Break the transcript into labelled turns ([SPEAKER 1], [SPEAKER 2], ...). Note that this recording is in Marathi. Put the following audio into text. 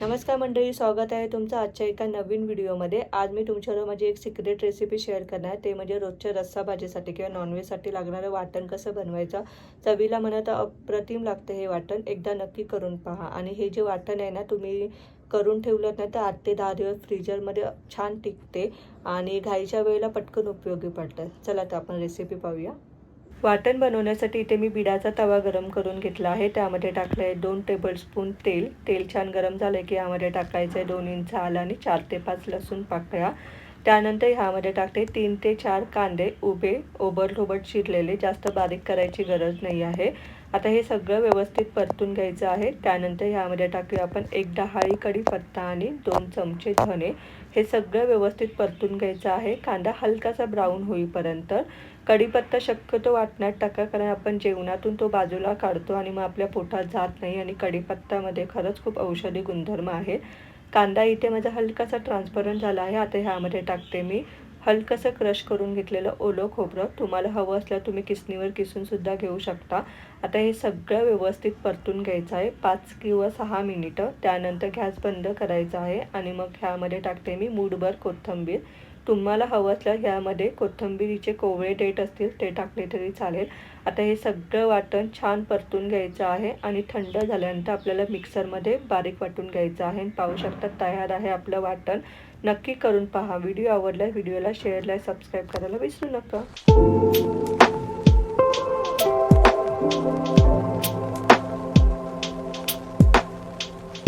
[SPEAKER 1] नमस्कार मंडळी स्वागत आहे तुमचं आजच्या एका नवीन व्हिडिओमध्ये. आज मी तुमच्याबरोबर माझी एक सिक्रेट रेसिपी शेअर करणार आहे. ते म्हणजे रोजच्या रस्सा भाजीसाठी किंवा नॉनव्हेजसाठी लागणारं वाटण कसं बनवायचं? चवीला म्हणत अप्रतिम लागतं हे वाटण. एकदा नक्की करून पहा. आणि हे जे वाटण आहे ना तुम्ही करून ठेवलं नाही तर आठ ते दहा दिवस फ्रीजरमध्ये छान टिकते. आणि घाईच्या वेळेला पटकन उपयोगी पडतं. चला तर आपण रेसिपी पाहूया. वाटण बनवण्यासाठी इथे मी बिडाचा तवा गरम करून घेतला आहे. त्यामध्ये टाकलं आहे दोन टेबलस्पून तेल. तेल छान गरम झालं की यामध्ये टाकायचं आहे दोन इंच आलं आणि चार ते पाच लसूण पाकळ्या. त्यानंतर ह्यामध्ये टाकते तीन ते चार कांदे उभे ओबडधोबड चिरलेले जास्त बारीक करायची गरज नाही आहे. आता हे सगळं व्यवस्थित परतून घ्यायचं आहे. त्यानंतर ह्यामध्ये टाकूया आपण एक डहाळी कढीपत्ता आणि दोन चमचे धने हे सगळं व्यवस्थित परतून घ्यायचं आहे. कांदा हलकासा ब्राऊन होईपर्यंत. कढीपत्ता शक्यतो वाटण्यात टाका कारण आपण जेवणातून तो बाजूला काढतो आणि मग आपल्या पोटात जात नाही आणि कढीपत्तामध्ये खरंच खूप औषधी गुणधर्म आहे कांदा इथे माझा हलकासा ट्रान्सपरंट झाला आहे. आता ह्यामध्ये टाकते मी. हलकंसं क्रश करून घेतलेलं ओलं खोबरं. तुम्हाला हवं असलं तुम्ही किसणीवर किसूनसुद्धा घेऊ शकता. आता हे सगळं व्यवस्थित परतून घ्यायचं आहे. पाच किंवा सहा मिनिटं. त्यानंतर गॅस बंद करायचा आहे. आणि मग ह्यामध्ये टाकते मी मूठभर कोथिंबीर. तुम्हाला हवं असलं ह्यामध्ये कोथिंबीरीचे कोवळे डेट असतील ते टाकले तरी चालेल. आता हे सगळं वाटण छान परतून घ्यायचं आहे आणि थंड झाल्यानंतर आपल्याला मिक्सरमध्ये बारीक वाटून घ्यायचं आहे. पाहू शकता तयार आहे आपलं वाटण. नक्की करून पहा. व्हिडिओ आवडला व्हिडिओला शेअरला सबस्क्राईब करायला विसरू नका.